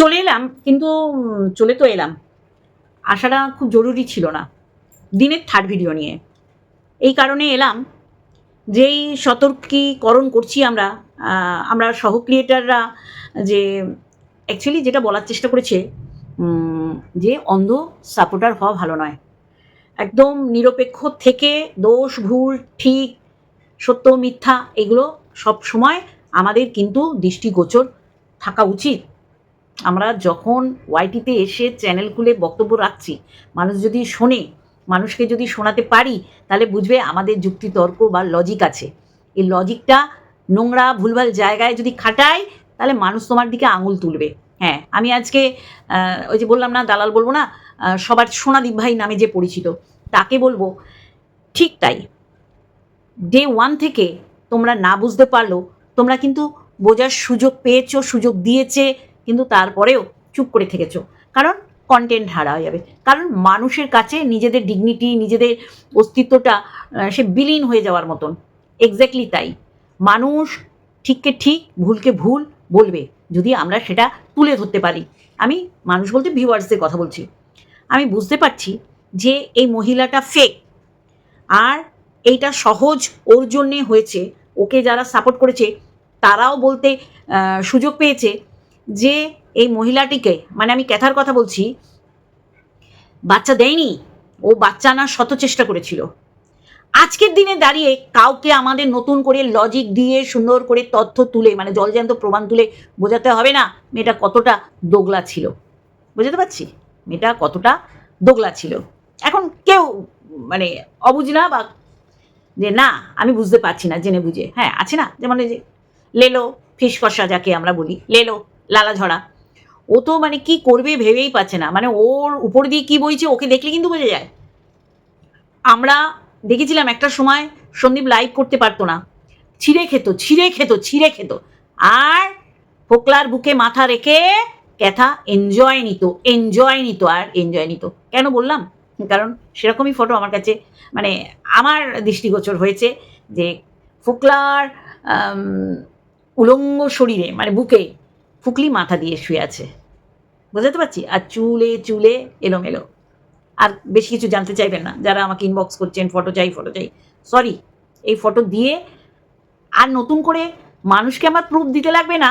চলে এলাম, কিন্তু চলে তো এলাম। আসাটা খুব জরুরি ছিল না, দিনের থার্ড ভিডিও নিয়ে। এই কারণে এলাম, যেই সতর্কীকরণ করছি আমরা আমরা সহ ক্রিয়েটাররা যে অ্যাকচুয়ালি যেটা বলার চেষ্টা করেছে যে অন্ধ সাপোর্টার হওয়া ভালো নয়। একদম নিরপেক্ষ থেকে দোষ, ভুল, ঠিক, সত্য, মিথ্যা, এগুলো সব সময় আমাদের কিন্তু দৃষ্টিগোচর থাকা উচিত। আমরা যখন ওয়াইটিতে এসে চ্যানেল খুলে বক্তব্য রাখছি, মানুষ যদি শোনে, মানুষকে যদি শোনাতে পারি, তাহলে বুঝবে আমাদের যুক্তিতর্ক বা লজিক আছে। এই লজিকটা নোংরা, ভুলভাল জায়গায় যদি খাটায়, তাহলে মানুষ তোমার দিকে আঙুল তুলবে। হ্যাঁ আমি আজকে ওই যে বললাম না, দালাল বলব না সবার সোনাদীপ ভাই নামে যে পরিচিত, তাকে বলব, ঠিক তাই। ডে ওয়ান থেকে তোমরা না বুঝতে পারল, তোমরা কিন্তু বোঝার সুযোগ পেয়েছ, সুযোগ দিয়েছে কিন্তু তারপরেও চুপ করে থেকেছো। কারণ কন্টেন্ট হারা হয়ে যাবে। কারণ মানুষের কাছে নিজেদের ডিগনিটি নিজেদের অস্তিত্বটা সে বিলীন হয়ে যাওয়ার মতন। এক্স্যাক্টলি তাই। মানুষ ঠিককে ঠিক, ভুলকে ভুল বলবে। যদি আমরা সেটা তুলে ধরতে পারি। আমি মানুষ বলতে ভিউয়ার্সদের কথা বলছি। আমি বুঝতে পারছি যে এই মহিলাটা ফেক আর এইটা সহজ ওর জন্যে হয়েছে। ওকে যারা সাপোর্ট করেছে, তারাও বলতে সুযোগ পেয়েছে। যে এই মহিলাটিকে মানে আমি ক্যাথার কথা বলছি, বাচ্চা দেয়নি। ও বাচ্চা আনার শত চেষ্টা করেছিল। আজকের দিনে দাঁড়িয়ে কাউকে আমাদের নতুন করে লজিক দিয়ে সুন্দর করে তথ্য তুলে মানে জলজ্যান্ত প্রমাণ তুলে বোঝাতে হবে না, মেয়েটা কতটা দোগলা ছিল। বুঝতে পারছি? মেয়েটা কতটা দোগলা ছিল। এখন কেউ মানে অবুঝ না বা যে না, আমি বুঝতে পারছি না, জেনে বুঝে। হ্যাঁ আছে না? যেমন যে, লেলো ফিস কষা যাকে আমরা বলি, লেলো। লালা ঝরা। ও তো মানে কি করবে ভেবেই পাচ্ছে না। মানে ওর উপর দিয়ে কি বইছে ওকে দেখলে কিন্তু বোঝা যায়। আমরা দেখেছিলাম একটা সময় সন্দীপ লাইভ করতে পারতো না। ছিঁড়ে খেত ছিঁড়ে খেত ছিঁড়ে খেত। আর ফোকলার বুকে মাথা রেখে ক্যাথা এনজয় নিত এনজয় নিত, আর এনজয় নিত। কেন বললাম? কারণ সেরকমই ফটো আমার কাছে মানে আমার দৃষ্টিগোচর হয়েছে যে ফোকলার উলঙ্গ শরীরে মানে বুকে ফুকলি মাথা দিয়ে শুয়ে আছে। বুঝতে পারছি? আর চুলে চুলে এলোমেলো। আর বেশি কিছু জানতে চাইবেন না। যারা আমাকে ইনবক্স করছেন ফটো চাই ফটো চাই। সরি এই ফটো দিয়ে আর নতুন করে মানুষকে আমার প্রুফ দিতে লাগবে না।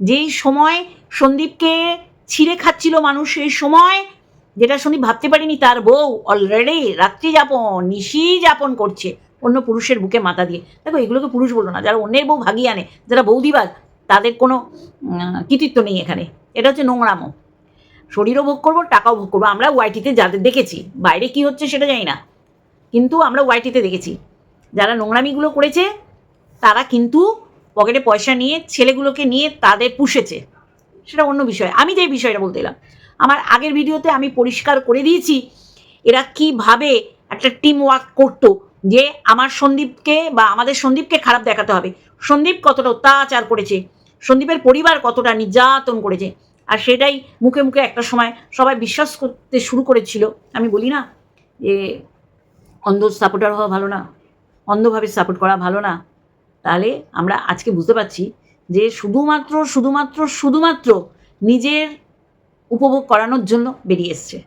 যেই সময় সন্দীপকে ছিঁড়ে খাচ্ছিল মানুষ, সেই সময় যেটা সন্দীপ ভাবতে পারিনি, তার বউ অলরেডি রাত্রি যাপন, নিশি যাপন করছে অন্য পুরুষের বুকে মাথা দিয়ে। দেখো, এগুলোকে পুরুষ বলো না, যারা অন্যের বউ ভাগিয়ে আনে, যারা বৌদিবাজ তাদের কোনো কৃতিত্ব নেই এখানে। এটা হচ্ছে নোংরামো শরীরও ভোগ করব, টাকাও ভোগ করব। আমরা ওয়াইটিতে যাদের দেখেছি, বাইরে কি হচ্ছে সেটা জানি না। কিন্তু আমরা ওয়াইটিতে দেখেছি। যারা নোংরামিগুলো করেছে, তারা কিন্তু পকেটে পয়সা নিয়ে ছেলেগুলোকে নিয়ে তাদের পুষেছে। সেটা অন্য বিষয়। আমি যে বিষয়টা বলতে এলাম, আমার আগের ভিডিওতে আমি পরিষ্কার করে দিয়েছি, এরা কীভাবে একটা টিম ওয়ার্ক করতো যে আমার সন্দীপকে বা আমাদের সন্দীপকে খারাপ দেখাতে হবে। সন্দীপ কতটা অত্যাচার করেছে সন্দীপের পরিবার কতটা নির্যাতন করেছে। আর সেটাই মুখে মুখে একটা সময় সবাই বিশ্বাস করতে শুরু করেছিল। আমি বলি না যে অন্ধ সাপোর্টার হওয়া ভালো না, অন্ধভাবে সাপোর্ট করা ভালো না। তাহলে আমরা আজকে বুঝতে পারছি যে শুধুমাত্র শুধুমাত্র শুধুমাত্র নিজের উপভোগ করানোর জন্য বেরিয়ে এসছে।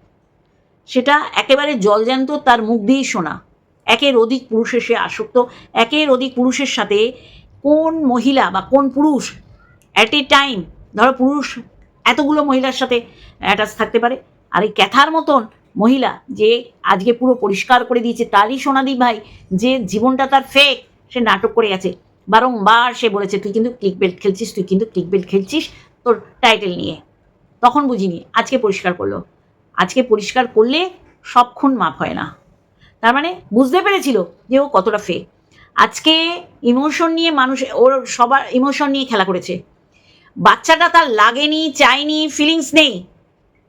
সেটা একেবারে জলজ্যান্ত, তার মুখ দিয়েই শোনা। একের অধিক পুরুষের সে আসক্ত, একের অধিক পুরুষের সাথে কোন মহিলা বা কোন পুরুষ অ্যাট এ টাইম ধরো পুরুষ এতগুলো মহিলার সাথে অ্যাটাচ থাকতে পারে। আর এই ক্যাথার মতন মহিলা যে আজকে পুরো পরিষ্কার করে দিয়েছে তারই সোনাদি ভাই, যে জীবনটা তার ফেক সে নাটক করে গেছে। বারংবার সে বলেছে, তুই কিন্তু ক্লিক বেল্ট খেলছিস, তুই কিন্তু ক্লিক বেল্ট খেলছিস তোর টাইটেল নিয়ে। তখন বুঝিনি, আজকে পরিষ্কার করল। আজকে পরিষ্কার করলে সবক্ষণ মাপ হয় না। তার মানে বুঝতে পেরেছিল যে ও কতটা ফেক আজকে ইমোশন নিয়ে মানুষ, ওর সবার ইমোশন নিয়ে খেলা করেছে। বাচ্চাটা তার লাগেনি, চাইনি ফিলিংস নেই।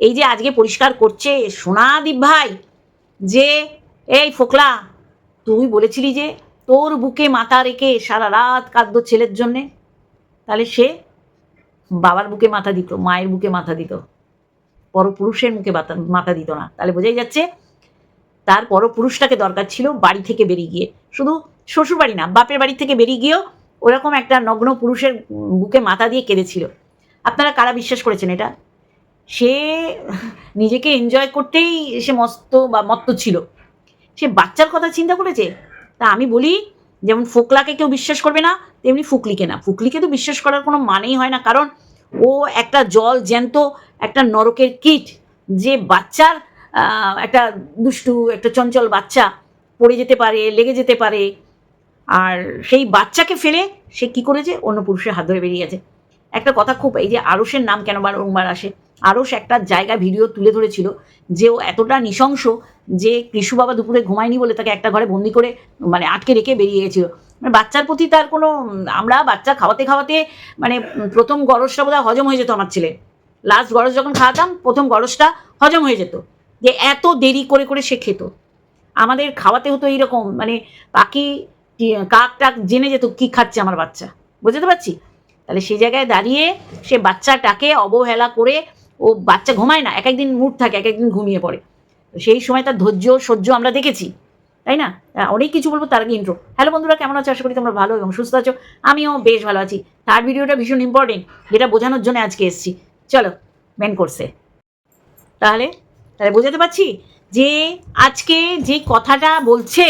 এই যে আজকে পরিষ্কার করছে সোনাদীপ ভাই, যে, এই ফোকলা, তুই বলেছিলি যে তোর বুকে মাথা রেখে সারা রাত কাঁদতো ছেলের জন্যে? তাহলে সে বাবার বুকে মাথা দিত, মায়ের বুকে মাথা দিত। পরপুরুষের মুখে মাথা মাথা দিত না। তাহলে বোঝাই যাচ্ছে তার পরপুরুষটাকে দরকার ছিল বাড়ি থেকে বেরিয়ে গিয়ে। শুধু শ্বশুর বাড়ি না, বাপের বাড়ি থেকে বেরিয়ে গিয়েও ওরকম একটা নগ্ন পুরুষের বুকে মাথা দিয়ে কেঁদেছিল। আপনারা কারা বিশ্বাস করেছেন এটা? সে নিজেকে এনজয় করতেই সে মস্ত বা মত্ত ছিল। সে বাচ্চার কথা চিন্তা করেছে? তা আমি বলি যেমন ফোকলাকে কেউ বিশ্বাস করবে না তেমনি ফুকলিকে না। ফুকলিকে তো বিশ্বাস করার কোনো মানেই হয় না কারণ ও একটা জল জ্যান্ত একটা নরকের কিট যে বাচ্চার একটা দুষ্টু একটা চঞ্চল বাচ্চা পড়ে যেতে পারে লেগে যেতে পারে। আর সেই বাচ্চাকে ফেলে সে কি করেছে? অন্য পুরুষের হাত ধরে বেরিয়ে গেছে। একটা কথা খুব, এই যে আরসের নাম কেন বারংবার আসে? আরস একটা জায়গা ভিডিও তুলে ধরেছিল যে ও এতটা নৃশংস যে কৃষু বাবা দুপুরে ঘুমায়নি বলে তাকে একটা ঘরে বন্দি করে মানে আটকে রেখে বেরিয়ে গেছিল। মানে বাচ্চার প্রতি তার কোনো, আমরা বাচ্চা খাওয়াতে খাওয়াতে মানে প্রথম গরসটা বোধহয় হজম হয়ে যেত আমার ছেলে। লাস্ট গরস যখন খাওয়াতাম, প্রথম গরসটা হজম হয়ে যেত। যে এত দেরি করে করে সে খেত। আমাদের খাওয়াতে হতো এইরকম মানে পাখি কাক টাক জেনে যেত কি খাচ্ছে আমার বাচ্চা। বুঝতে পারছি? তাহলে সেই জায়গায় দাঁড়িয়ে সে বাচ্চাটাকে অবহেলা করে ও বাচ্চা ঘুমায় না, এক একদিন মুড থাকে, এক একদিন ঘুমিয়ে পড়ে। সেই সময় তার ধৈর্য, সহ্য আমরা দেখেছি, তাই না? অনেক কিছু বলব তার আগে ইন্ট্রো হ্যালো বন্ধুরা, কেমন আছো? আশা করি তোমরা ভালো এবং সুস্থ আছো। আমিও বেশ ভালো আছি। তার ভিডিওটা ভীষণ ইম্পর্টেন্ট যেটা বোঝানোর জন্য আজকে এসেছি। চলো মেন কোর্সে তাহলে তাহলে বোঝাতে পারছি যে আজকে যে কথাটা বলছে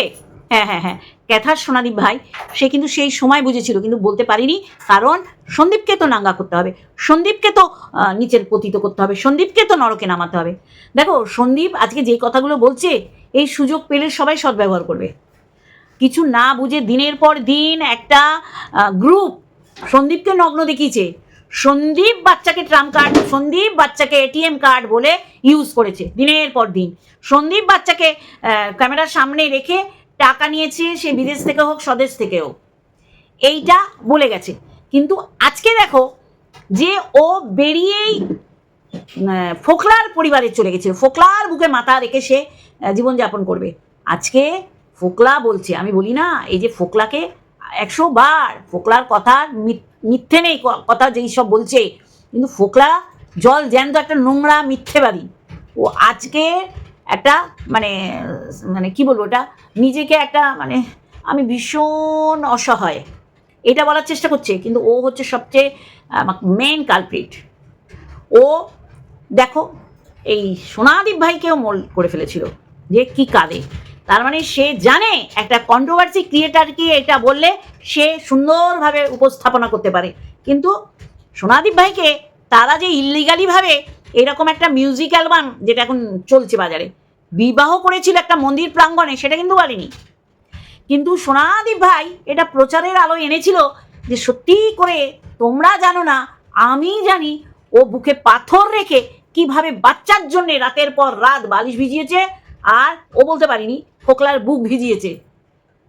হ্যাঁ হ্যাঁ হ্যাঁ ক্যাথার সোনাদীপ ভাই, সে কিন্তু সেই সময় বুঝেছিল, কিন্তু বলতে পারিনি, কারণ সন্দীপকে তো নাঙ্গা করতে হবে। সন্দীপকে তো নিচের পতিত করতে হবে, সন্দীপকে তো নরকে নামাতে হবে। দেখো, সন্দীপ আজকে যেই কথাগুলো বলছে, এই সুযোগ পেলে সবাই সদ্ব্যবহার করবে। কিছু না বুঝে দিনের পর দিন একটা গ্রুপ সন্দীপকে নগ্ন দেখিয়েছে। সন্দীপ বাচ্চাকে ট্রাম কার্ড সন্দীপ বাচ্চাকে এটিএম কার্ড বলে ইউজ করেছে, দিনের পর দিন। সন্দীপ বাচ্চাকে ক্যামেরার সামনে রেখে টাকা নিয়েছে, সে বিদেশ থেকে হোক, স্বদেশ থেকে হোক। এইটা বলে গেছে। কিন্তু আজকে দেখো যে ও বেরিয়েই ফোকলার পরিবারে চলে গেছিল ফোকলার বুকে মাথা রেখে সে জীবনযাপন করবে। আজকে ফোকলা বলছে, আমি বলি না, এই যে ফোকলাকে একশো বার ফোকলার কথা, মি- মিথ্যে নেই কথা যেই সব বলছে। কিন্তু ফোকলা জল জ্যান্ত একটা নোংরা মিথ্যেবাদী। ও আজকে একটা মানে মানে কি বলব ওটা? নিজেকে একটা মানে আমি ভীষণ অসহায়। এটা বলার চেষ্টা করছে, কিন্তু ও হচ্ছে সবচেয়ে মেন কালপ্রিট ও, দেখো, এই সোনাদীপ ভাইকেও মোল করে ফেলেছিল যে কি কাঁদে তার মানে সে জানে একটা কন্ট্রোভার্সি ক্রিয়েটারকে এটা বললে সে সুন্দরভাবে উপস্থাপনা করতে পারে। কিন্তু সোনাদীপ ভাইকে তারা যে ইলিগালিভাবে এরকম একটা মিউজিক অ্যালবাম যেটা এখন চলছে বাজারে বিবাহ করেছিল একটা মন্দির প্রাঙ্গণে, সেটা কিন্তু বলেনি। কিন্তু সোনাদীপ ভাই এটা প্রচারের আলো এনেছিল যে সত্যি করে তোমরা জানো না, আমি জানি ও বুকে পাথর রেখে কীভাবে বাচ্চার জন্য রাতের পর রাত বালিশ ভিজিয়েছে আর ও বলতে পারিনি ফোকলার বুক ভিজিয়েছে।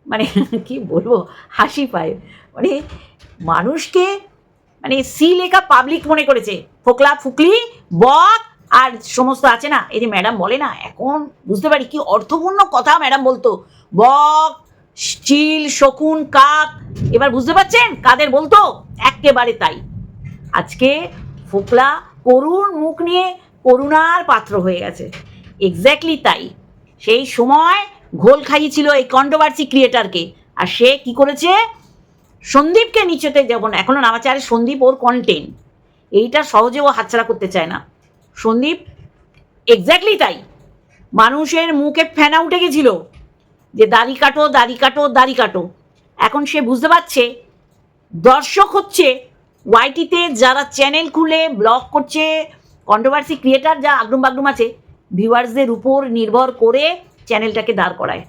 মানে কি বলব, হাসি পায়। মানে মানুষকে মানে সি লেখা পাবলিক মনে করেছে ফোকলা ফুকলি, বক আর সমস্ত আছে না? এই যে ম্যাডাম বলে না, এখন বুঝতে পারি কি অর্থপূর্ণ কথা ম্যাডাম বলতো। বক, চিল, শকুন, কাক, এবার বুঝতে পারছেন? কাদের বলতো? একেবারে তাই। আজকে ফোকলা করুণ মুখ নিয়ে করুণার পাত্র হয়ে গেছে। এক্স্যাক্টলি তাই। সেই সময় ঘোল খাইয়েছিল এই কন্ট্রোভার্সি ক্রিয়েটারকে আর সে কি করেছে? সন্দীপকে নিচেতে যেমন এখনও নামাচ্ছে, আরে সন্দীপ ওর কন্টেন্ট এইটা সহজে ও হাতছাড়া করতে চায় না। সন্দীপ এক্স্যাক্টলি তাই। মানুষের মুখে ফেনা উঠে গেছিল যে দাড়ি কাটো দাড়ি কাটো দাড়ি কাটো। এখন সে বুঝতে পারছে, দর্শক হচ্ছে ওয়াইটিতে যারা চ্যানেল খুলে, ব্লগ করছে কন্ট্রোভার্সি ক্রিয়েটার যা আগডুম বাগডুম আছে, ভিউয়ার্সদের উপর নির্ভর করে চ্যানেলটাকে দাঁড় করায়।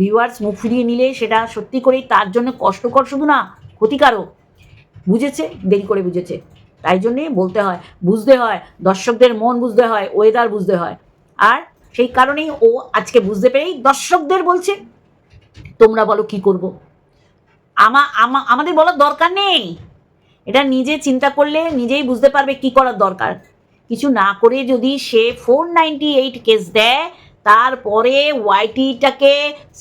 ভিউয়ার্স মুখ ফিরিয়ে নিলে সেটা সত্যি করেই তার জন্য কষ্টকর, শুধু না ক্ষতিকারক। বুঝেছে? দেরি করে বুঝেছে। তাই জন্যে বলতে হয়, বুঝতে হয়, দর্শকদের মন বুঝতে হয় ওয়েদার বুঝতে হয়। আর সেই কারণেই ও আজকে বুঝতে পেরেই দর্শকদের বলছে, তোমরা বলো কি করব? আমা আমাদের বলার দরকার নেই। এটা নিজে চিন্তা করলে নিজেই বুঝতে পারবে কি করার দরকার। কিছু না করে যদি সে ফোর নাইনটি এইট কেস দেয় তারপরে ওয়াইটিটাকে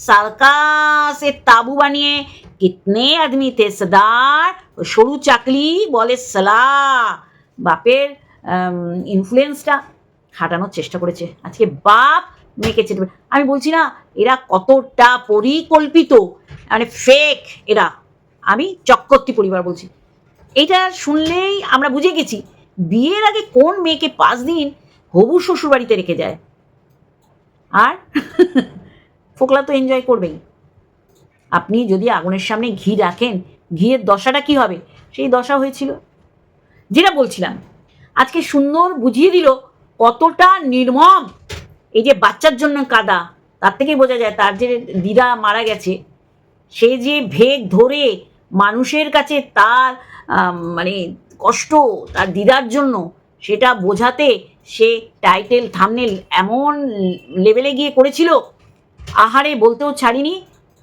সার্কাসের তাবু বানিয়ে কিতনে আদমি তে সদার সরু চাকলি বলে সালা বাপের ইনফ্লুয়েন্সটা খাটানোর চেষ্টা করেছে। আজকে বাপ মেয়েকে চেটে আমি বলছি না, এরা কতটা পরিকল্পিত মানে ফেক এরা। আমি চক্রবর্তী পরিবার বলছি। এটা শুনলেই আমরা বুঝে গেছি, বিয়ের আগে কোন মেয়েকে পাঁচ দিন হবু শ্বশুর বাড়িতে রেখে যায়? আর ফোকলা তো এনজয় করবেই। আপনি যদি আগুনের সামনে ঘি রাখেন, ঘিয়ের দশাটা কি হবে? সেই দশা হয়েছিল। যেটা বলছিলাম, আজকে সুন্দর বুঝিয়ে দিল কতটা নির্মম। এই যে বাচ্চার জন্য কাদা, তার থেকেই বোঝা যায় তার যে দিদা মারা গেছে, সে যে ভেগ ধরে মানুষের কাছে তার মানে কষ্ট, তার দিদার জন্য সেটা বোঝাতে সে টাইটেল, থামনেল এমন লেভেলে গিয়ে করেছিল, আহারে বলতেও ছাড়িনি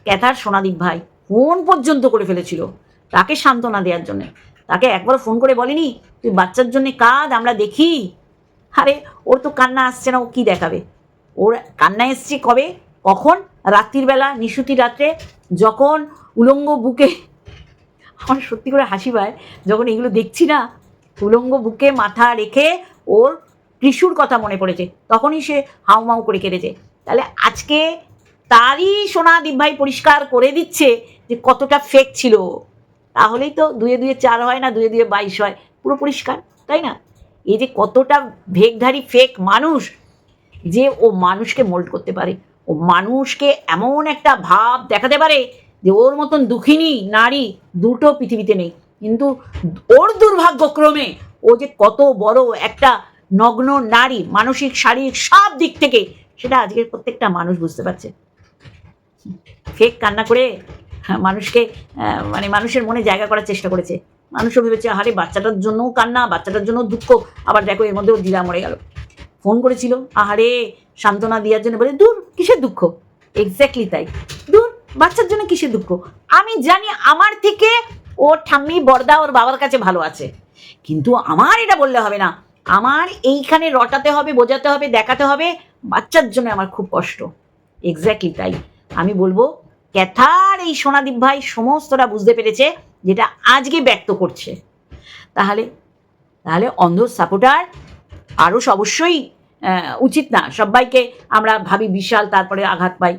ক্যাথার সোনাদীপ ভাই। ফোন পর্যন্ত করে ফেলেছিল তাকে সান্ত্বনা দেওয়ার জন্য। তাকে একবার ফোন করে বলেনি, তুই বাচ্চার জন্য কাঁদ, আমরা দেখি। আরে, ওর তো কান্না আসছে না, ও কী দেখাবে? ওর কান্না এসছে কবে? কখন? রাত্রির বেলা, নিশুতি রাত্রে, যখন উলঙ্গ বুকে, আমার সত্যি করে হাসি পায়, যখন এগুলো দেখছি না উলঙ্গ বুকে মাথা রেখে ওর ত্রিশুর কথা মনে পড়েছে। তখনই সে হাউমাউ করে কেঁদেছে। তাহলে আজকে তারই সোনা ভাই পরিষ্কার করে দিচ্ছে যে কতটা ফেক ছিল। তাহলেই তো দুয়ে দুয়ে চার হয় না, দুয়ে দুয়ে বাইশ হয়। পুরো পরিষ্কার, তাই না? এই যে কতটা ভেকধারী ফেক মানুষ যে ও মানুষকে মোল্ড করতে পারে। ও মানুষকে এমন একটা ভাব দেখাতে পারে যে ওর মতন দুঃখিনী নারী দুটো পৃথিবীতে নেই। কিন্তু ওর দুর্ভাগ্যক্রমে ও যে কত বড় একটা নগ্ন নারী, মানসিক, শারীরিক সব দিক থেকে সেটা আজকের প্রত্যেকটা মানুষ বুঝতে পারছে। ফেক কান্না করে মানুষকে মানে মানুষের মনে জায়গা করার চেষ্টা করেছে। মানুষও ভেবেছে আরে বাচ্চাটার জন্যও কান্না, বাচ্চাটার জন্য দুঃখ। আবার দেখো, এর মধ্যেও দিদা মরে গেল। ফোন করেছিল, আহারে, সান্ত্বনা দেওয়ার জন্য বলে, দূর, কিসের দুঃখ? এক্স্যাক্টলি তাই। দূর, বাচ্চার জন্য কিসের দুঃখ? আমি জানি আমার থেকে ওর ঠাম্মি বর্দা ওর বাবার কাছে ভালো আছে। কিন্তু আমার এটা বললে হবে না। আমার এইখানে রটাতে হবে, বোঝাতে হবে, দেখাতে হবে। বাচ্চার জন্য আমার খুব কষ্ট। এক্স্যাক্টলি তাই। আমি বলব, ক্যাথার এই সোনাদীপ ভাই সমস্তটা বুঝতে পেরেছে, যেটা আজকে ব্যক্ত করছে। তাহলে তাহলে অন্ধ সাপোর্টার আরও অবশ্যই উচিত না। সবাইকে আমরা ভাবি বিশাল, তারপরে আঘাত পাই।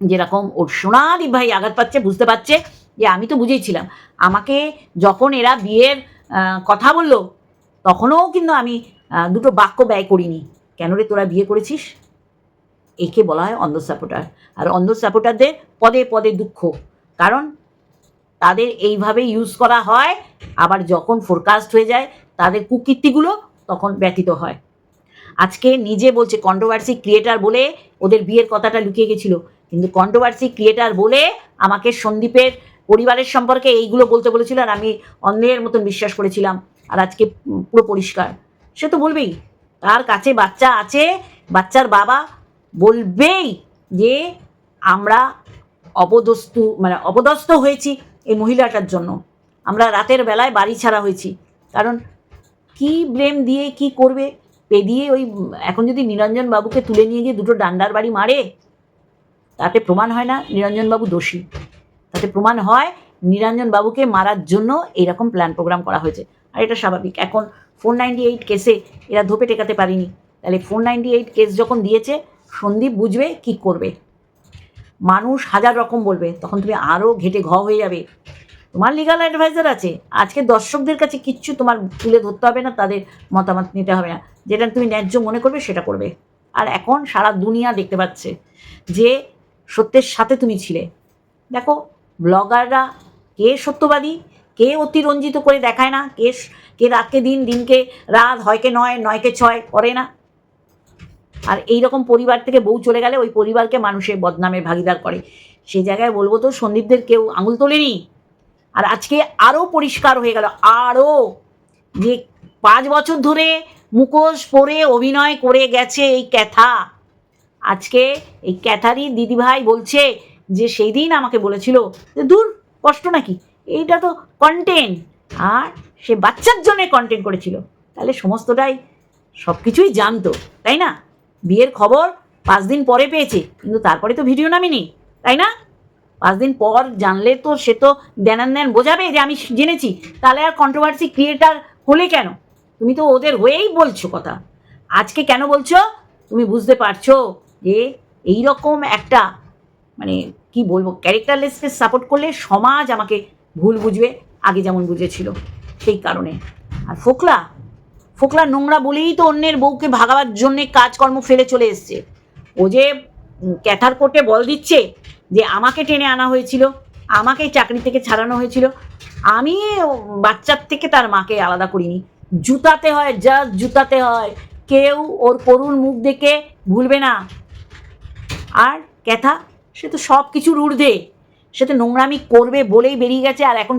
যেরকম ওর সোনাদীপ ভাই আঘাত পাচ্ছে, বুঝতে পারছে। যে আমি তো বুঝেছিলাম। আমাকে যখন এরা বিয়ের কথা বলল, তখনও কিন্তু আমি দুটো বাক্য ব্যয় করিনি। কেন রে তোরা বিয়ে করেছিস? একে বলা হয় অন্ধ সাপোর্টার আর অন্ধ সাপোর্টারদের পদে পদে দুঃখ। কারণ তাদের এইভাবে ইউজ করা হয়, আবার যখন ফোরকাস্ট হয়ে যায়, তাদের কুকীর্তিগুলো তখন ব্যতীত হয়। আজকে নিজে বলছে কন্ট্রোভার্সি ক্রিয়েটার বলে ওদের বিয়ের কথাটা লুকিয়ে গেছিল। কিন্তু কন্ট্রোভার্সি ক্রিয়েটার বলে আমাকে সন্দীপের পরিবারের সম্পর্কে এইগুলো বলতে বলেছিল আর আমি অন্ধের মতন বিশ্বাস করেছিলাম। আর আজকে পুরো পরিষ্কার। সে তো বলবেই, তার কাছে বাচ্চা আছে, বাচ্চার বাবা বলবেই যে আমরা অপদস্তু মানে অপদস্থ হয়েছি এই মহিলাটার জন্য। আমরা রাতের বেলায় বাড়ি ছাড়া হয়েছি। কারণ কি ব্লেম দিয়ে, কি করবে? পে দিয়ে ওই, এখন যদি নিরঞ্জন বাবুকে তুলে নিয়ে গিয়ে দুটো ডান্ডার বাড়ি মারে তাতে প্রমাণ হয় না নিরঞ্জন বাবু দোষী। তাতে প্রমাণ হয় নিরঞ্জন বাবুকে মারার জন্য এইরকম প্ল্যান প্রোগ্রাম করা হয়েছে। আর এটা স্বাভাবিক। এখন ফোর নাইনটি এইট কেসে এরা ধোপে টেকাতে পারেনি। তাহলে ফোর নাইনটি এইট কেস যখন দিয়েছে, সন্দীপ বুঝবে কি করবে। মানুষ হাজার রকম বলবে, তখন তুমি আরও ঘেটে ঘ হয়ে যাবে। তোমার লিগাল অ্যাডভাইজার আছে। আজকে দর্শকদের কাছে কিচ্ছু তোমার তুলে ধরতে হবে না, তাদের মতামত নিতে হবে না। যেটা তুমি ন্যায্য মনে করবে, সেটা করবে। আর এখন সারা দুনিয়া দেখতে পাচ্ছে যে সত্যের সাথে তুমি ছিলে। দেখো, ব্লগাররা কে সত্যবাদী, কে অতিরঞ্জিত করে দেখায় না, কে কে রাতকে দিন, দিনকে রাত, হয়কে নয়, নয়কে ছয় করে না। আর এই রকম পরিবার থেকে বউ চলে গেলে ওই পরিবারকে মানুষের বদনামের ভাগিদার করে। সেই জায়গায় বলব তো, সন্দীপদের কেউ আঙুল তোলেনি? আর আজকে আরও পরিষ্কার হয়ে গেল আরও যে পাঁচ বছর ধরে মুখোশ পরে অভিনয় করে গেছে এই ক্যাথা। আজকে এই ক্যাথারই দিদিভাই বলছে যে সেই দিন আমাকে বলেছিল যে, দূর, কষ্ট নাকি? এইটা তো কন্টেন্ট আর সে বাচ্চার জন্যে কন্টেন্ট করেছিল। তাহলে সমস্তটাই সব কিছুই জানতো, তাই না? বিয়ের খবর পাঁচ দিন পরে পেয়েছে, কিন্তু তারপরে তো ভিডিও নামিনি, তাই না? পাঁচ দিন পর জানলে তো সে তো দেনান দেন বোঝাবে যে আমি জেনেছি। তাহলে আর কন্ট্রোভার্সি ক্রিয়েটার হলে কেন? তুমি তো ওদের হয়েই বলছো কথা। আজকে কেন বলছো? তুমি বুঝতে পারছ? যে এই রকম একটা মানে কি বলব ক্যারেক্টারলেসকে সাপোর্ট করলে সমাজ আমাকে ভুল বুঝবে, আগে যেমন বুঝেছিল, সেই কারণে। আর ফোকলা ফোকলা নোংরা বলেই তো অন্যের বউকে ভাগাবার জন্যে কাজকর্ম ফেলে চলে এসছে। ও যে ক্যাথার কোর্টে বল দিচ্ছে যে আমাকে টেনে আনা হয়েছিল আমাকে চাকরি থেকে ছাড়ানো হয়েছিল, আমি বাচ্চার থেকে তার মাকে আলাদা করিনি। জুতাতে হয় জাস্ট জুতাতে হয়। কেউ ওর করুণ মুখ দেখে ভুলবে না। আর ক্যাথা, সে তো সব কিছুর ঊর্ধ্বে। সে তো নোংরামি করবে বলেই বেরিয়ে গেছে, আর এখন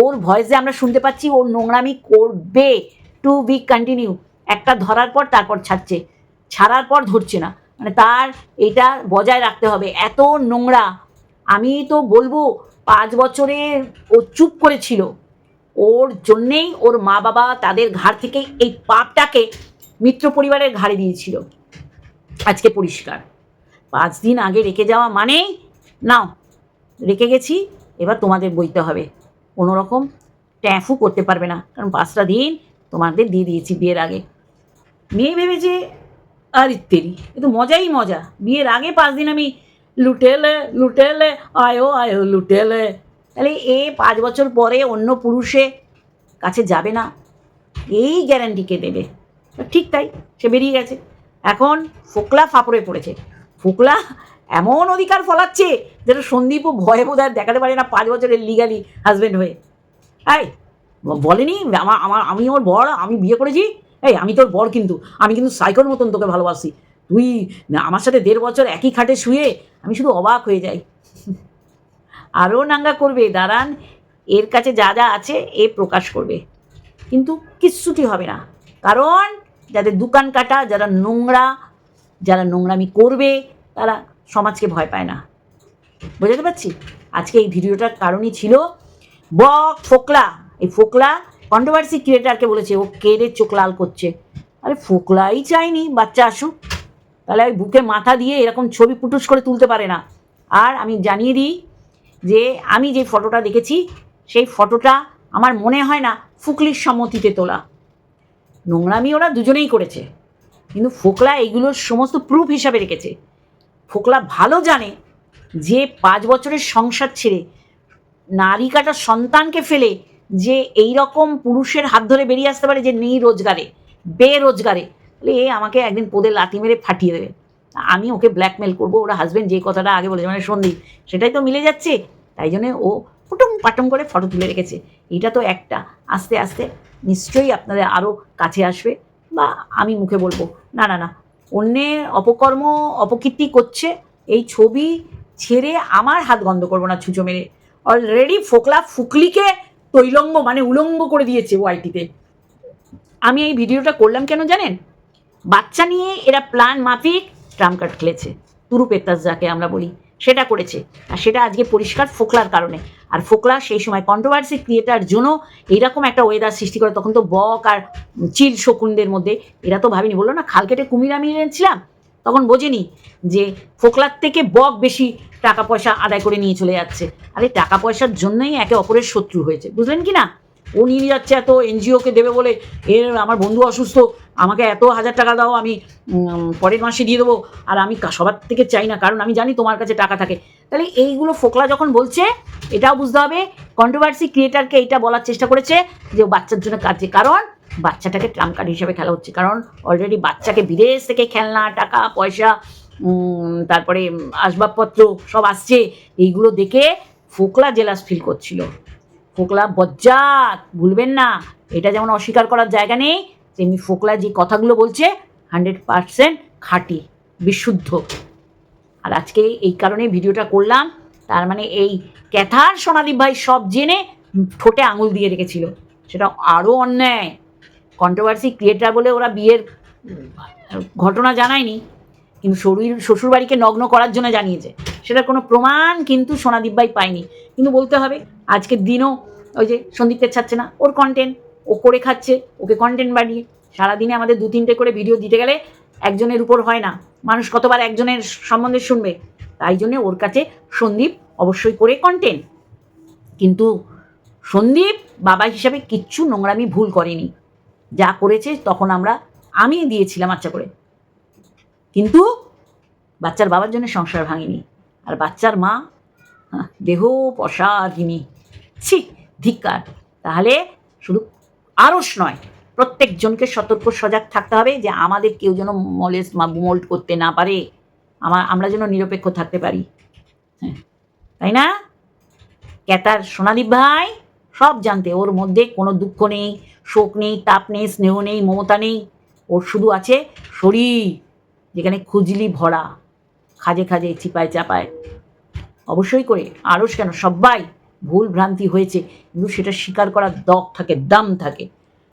ওর ভয়েসে আমরা শুনতে পাচ্ছি ওর নোংরামি করবে টু বি কন্টিনিউ একটা ধরার পর তারপর ছাড়ছে, ছাড়ার পর ধরছে না। মানে তার এটা বজায় রাখতে হবে, এত নোংরা। আমি তো বলব, পাঁচ বছরে ও চুপ করেছিল। ওর জন্যেই ওর মা বাবা তাদের ঘাড় থেকে এই পাপটাকে মিত্র পরিবারের ঘাড়ে দিয়েছিল। আজকে পরিষ্কার। পাঁচ দিন আগে রেখে যাওয়া মানেই, নাও, রেখে গেছি, এবার তোমাদের বইতে হবে। কোনো রকম ট্যাফু করতে পারবে না, কারণ পাঁচটা দিন তোমাদের দিয়ে দিয়েছি বিয়ের আগে। মেয়ে ভেবেছে, আর ইত্যাদি এ তো মজাই মজা। বিয়ের আগে পাঁচ দিন আমি লুটেলে লুটেলে, আয়ো আয়ো, লুটেলে। তাহলে এ পাঁচ বছর পরে অন্য পুরুষে কাছে যাবে না, এই গ্যারান্টি কে দেবে? ঠিক তাই, সে বেরিয়ে গেছে। এখন ফোকলা ফাপড়ে পড়েছে। ফোকলা এমন অধিকার ফলাচ্ছে যেটা সন্দীপও ভয়ে বোধ দেখাতে পারে না পাঁচ বছরের লিগালি হাজব্যান্ড হয়ে। এই, বলেনি? আমার আমার আমি আমার বর, আমি বিয়ে করেছি? এই, আমি তোর বর কিন্তু। আমি কিন্তু সাইকোর মতন তোকে ভালোবাসি। তুই আমার সাথে দেড় বছর একই খাটে শুয়ে আমি শুধু অবাক হয়ে যাই। আরও নাঙ্গা করবে। দাঁড়ান, এর কাছে যা যা আছে এ প্রকাশ করবে। কিন্তু কিচ্ছুটি হবে না। কারণ যাদের দোকান কাটা, যারা নোংরা যারা নোংরামি করবে, তারা সমাজকে ভয় পায় না। বোঝাতে পারছি? আজকে এই ভিডিওটার কারণই ছিল বক ফোকলা। এই ফোকলা কন্ট্রোভার্সি ক্রিয়েটারকে বলেছে, ও কেড়ে চোখ লাল করছে? আরে ফোকলাই চাইনি, বাচ্চা আসুক। তাহলে ওই বুকে মাথা দিয়ে এরকম ছবি পুটুস করে তুলতে পারে না। আর আমি জানিয়ে দিই যে, আমি যে ফটোটা দেখেছি, সেই ফটোটা আমার মনে হয় না ফুকলির সম্মতিতে তোলা। নোংরামি ওরা দুজনেই করেছে। কিন্তু ফোকলা এইগুলোর সমস্ত প্রুফ হিসাবে রেখেছে। ফোকলা ভালো জানে যে পাঁচ বছরের সংসার ছেড়ে নারী সন্তানকে ফেলে যে এই রকম পুরুষের হাত ধরে বেরিয়ে আসতে পারে যে নেই রোজগারে, বেরোজগারে, তাহলে এ আমাকে একদিন পোদে লাথি মেরে ফাটিয়ে দেবে। আমি ওকে ব্ল্যাকমেল করব, ওরা হাজব্যান্ড যে কথাটা আগে বলেছে মানে সন্দীপ সেটাই তো মিলে যাচ্ছে। তাই জন্যে ও পুটুম পাটুম করে ফটো তুলে রেখেছে। এটা তো একটা। আস্তে আস্তে নিশ্চয়ই আপনাদের আরও কাছে আসবে। বা আমি মুখে বলব। না না না। অন্যের অপকর্ম অপকীর্তি করছে, এই ছবি ছেড়ে আমার হাত গন্ধ করব না ছুঁচো মেরে। অলরেডি ফোকলা ফুকলিকে তৈলঙ্গ মানে উলঙ্গ করে দিয়েছে ওয়াইটিতে। আমি এই ভিডিওটা করলাম কেন জানেন? বাচ্চা নিয়ে এরা প্ল্যান মাফিক ট্রাম কার্ড খেলেছে। তুরু পেত্তাস যাকে আমরা বলি, সেটা করেছে। আর সেটা আজকে পরিষ্কার ফোকলার কারণে। আর ফোকলা সেই সময় কন্ট্রোভার্সি ক্রিয়েটার জন্য এইরকম একটা ওয়েদার সৃষ্টি করে, তখন তো বক আর চিল শকুনদের মধ্যে, এরা তো ভাবিনি, বলল না, খাল কেটে কুমির আমি এনেছিলাম, তখন বোঝেনি যে ফোকলার থেকে বক বেশি টাকা পয়সা আদায় করে নিয়ে চলে যাচ্ছে। আরে টাকা পয়সার জন্যই একে অপরের শত্রু হয়েছে, বুঝলেন কি না? ও নিয়ে যাচ্ছে এত এনজিওকে দেবে বলে, এর আমার বন্ধু অসুস্থ, আমাকে এত হাজার টাকা দাও, আমি পরের মাসে দিয়ে দেবো, আর আমি সবার থেকে চাই না, কারণ আমি জানি তোমার কাছে টাকা থাকে। তাহলে এইগুলো ফোকলা যখন বলছে এটাও বুঝতে হবে। কন্ট্রোভার্সি ক্রিয়েটারকে এটা বলার চেষ্টা করেছে যে বাচ্চার জন্য কাজে, কারণ বাচ্চাটাকে ট্রাম্প কার্ড হিসেবে খেলা হচ্ছে। কারণ অলরেডি বাচ্চাকে বিদেশ থেকে খেলনা, টাকা, পয়সা তারপরে আসবাবপত্র সব আসছে। এইগুলো দেখে ফোকলা জেলাস ফিল করছিল। ফোকলা বজ্জাত, ভুলবেন না। এটা যেমন অস্বীকার করার জায়গা নেই, তেমনি ফোকলা যে কথাগুলো বলছে হান্ড্রেড পারসেন্ট খাঁটি, বিশুদ্ধ। আর আজকে এই কারণে ভিডিওটা করলাম। তার মানে এই ক্যাথার সোনালী ভাই সব জেনে ঠোঁটে আঙুল দিয়ে রেখেছিল। সেটা আরও অন্যায়। কন্ট্রোভার্সি ক্রিয়েটার বলে ওরা বিয়ের ঘটনা জানায়নি, কিন্তু শরীর, শ্বশুরবাড়িকে নগ্ন করার জন্য জানিয়েছে। সেটার কোনো প্রমাণ কিন্তু সোনাদীপ ভাই পায়নি। কিন্তু বলতে হবে আজকের দিনও ওই যে সন্দীপকে ছাড়ছে না, ওর কন্টেন্ট ও করে খাচ্ছে, ওকে কন্টেন্ট বানিয়ে। সারাদিনে আমাদের দু তিনটে করে ভিডিও দিতে গেলে একজনের উপর হয় না। মানুষ কতবার একজনের সম্বন্ধে শুনবে? তাই জন্য ওর কাছে সন্দীপ অবশ্যই করে কন্টেন্ট কিন্তু সন্দীপ বাবা হিসাবে কিচ্ছু নোংরামি ভুল করেনি। যা করেছে তখন আমরা আমি দিয়েছিলাম আচ্ছা করে। কিন্তু বাচ্চার বাবার জন্য সংসার ভাঙেনি। আর বাচ্চার মা দেহ পশাকিনী ছি, ধিক্কার। তাহলে শুধু আরস নয়, প্রত্যেকজনকে সতর্ক সজাগ থাকতে হবে যে আমাদের কেউ যেন মলেস মোল্ড করতে না পারে। আমার, আমরা যেন নিরপেক্ষ থাকতে পারি। হ্যাঁ তাই না? ক্যাতার সোনাদীপ ভাই, সব জানতে, ওর মধ্যে কোনো দুঃখ নেই, শোক নেই, তাপ নেই, স্নেহ নেই, মমতা নেই। ওর শুধু আছে শরীর, যেখানে খুজলি ভরা, খাজে খাজে চিপায় চাপায়। অবশ্যই করে, আরস কেন? সবাই ভুল ভ্রান্তি হয়েছে, কিন্তু সেটা স্বীকার করার দক থাকে, দাম থাকে।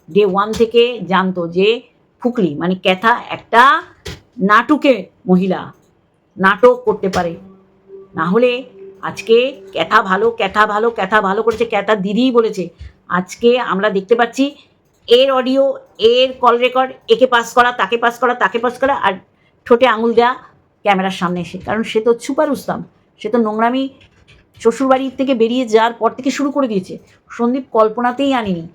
ডে ওয়ান থেকে জানতো যে ফুকলি মানে ক্যাথা একটা নাটুকে মহিলা। নাটক করতে পারে। না হলে আজকে ক্যাথা ভালো ক্যাথা ভালো ক্যাথা ভালো করেছে, ক্যাথা দিদিই বলেছে। আজকে আমরা দেখতে পাচ্ছি এর অডিও এর কল রেকর্ড একে পাস করা, তাকে পাস করা, তাকে পাস করা আর ঠোঁটে আঙুল দেওয়া ক্যামেরার সামনে এসে। কারণ সে তো ছুপা রুস্তাম সে তো নোংরামি শ্বশুরবাড়ির থেকে বেরিয়ে যাওয়ার পর থেকে শুরু করে দিয়েছে। সন্দীপ কল্পনাতেই আনিনি।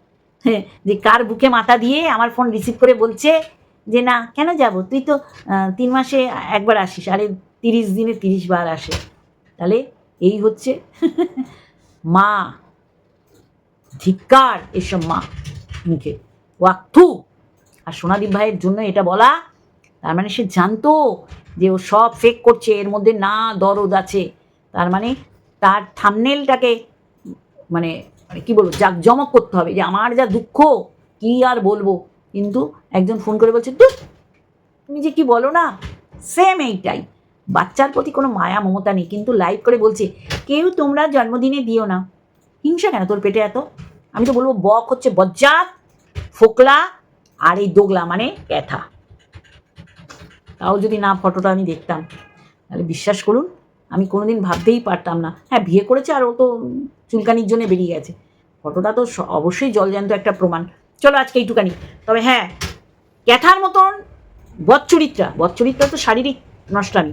হ্যাঁ যে কার বুকে মাথা দিয়ে আমার ফোন রিসিভ করে বলছে যে, না, কেন যাব? তুই তো তিন মাসে একবার আসিস। আরে তিরিশ দিনে তিরিশ বার আসে। তাহলে এই হচ্ছে মা। ধিক্কার এসব মা মুখে। ওয়াক্থু আর সোনাদীপ ভাইয়ের জন্য এটা বলা, তার মানে সে জানতো যে ও সব ফেক করছে, এর মধ্যে না দরদ আছে। তার মানে তার থামনেলটাকে মানে মানে কী বলব, জাঁকজমক করতে হবে যে আমার যা দুঃখ, কি আর বলব? কিন্তু একজন ফোন করে বলছে তুই তুমি যে কি বলো না সেম এইটাই। বাচ্চার প্রতি কোনো মায়া, মমতা নেই। কিন্তু লাইভ করে বলছে, কেউ তোমরা জন্মদিনে দিও না। হিংসা কেন? তোর পেটে এত? আমি তো বলব, বক হচ্ছে বজ্জাত, ফোকলা আর এই দোগলা মানে ক্যাথা। তাও যদি না ফটোটা আমি দেখতাম, তাহলে বিশ্বাস করুন, আমি কোনোদিন ভাবতেই পারতাম না। হ্যাঁ বিয়ে করেছে আর ও তো চুলকানির জন্য বেরিয়ে গেছে। ফটোটা তো অবশ্যই জলজ্যান্ত একটা প্রমাণ। চলো আজকে এইটুকানি। তবে হ্যাঁ ক্যাথার মতন বচ্চরিত্রা বচ্চরিত্রা তো শারীরিক নষ্টামি।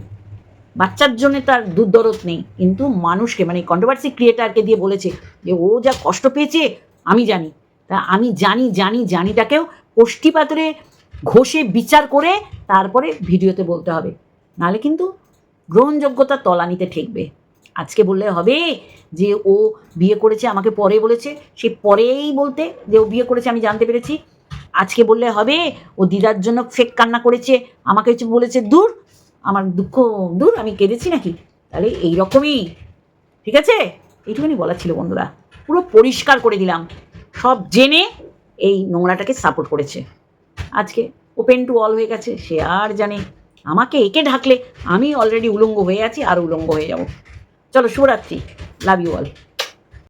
বাচ্চার জন্য তার দুর্দরত নেই। কিন্তু মানুষকে মানে কন্ট্রোভার্সি ক্রিয়েটারকে দিয়ে বলেছে যে ও যা কষ্ট পেয়েছে, আমি জানি। তা আমি জানি জানি, জানিটাকেও কোষ্ঠী ঘষে বিচার করে তারপরে ভিডিওতে বলতে হবে। নাহলে কিন্তু গ্রহণযোগ্যতা তলানিতে ঠেকবে। আজকে বললে হবে যে ও বিয়ে করেছে, আমাকে পরে বলেছে। সে পরেই বলতে যে ও বিয়ে করেছে, আমি জানতে পেরেছি। আজকে বললে হবে, ও দিদার জন্য ফেক কান্না করেছে, আমাকে বলেছে, দূর আমার দুঃখ দূর, আমি কেঁদেছি নাকি? তাহলে এই রকমই। ঠিক আছে? এইটুকুনি বলা ছিল বন্ধুরা। পুরো পরিষ্কার করে দিলাম। সব জেনে এই নোংরাটাকে সাপোর্ট করেছে। আজকে ওপেন টু অল হয়ে গেছে, সে আর জানে। আমাকে একে ঢাকলে আমি অলরেডি উলঙ্গ হয়ে আছি, আর উলঙ্গ হয়ে যাব। চলো, শুভরাত্রি। Love you all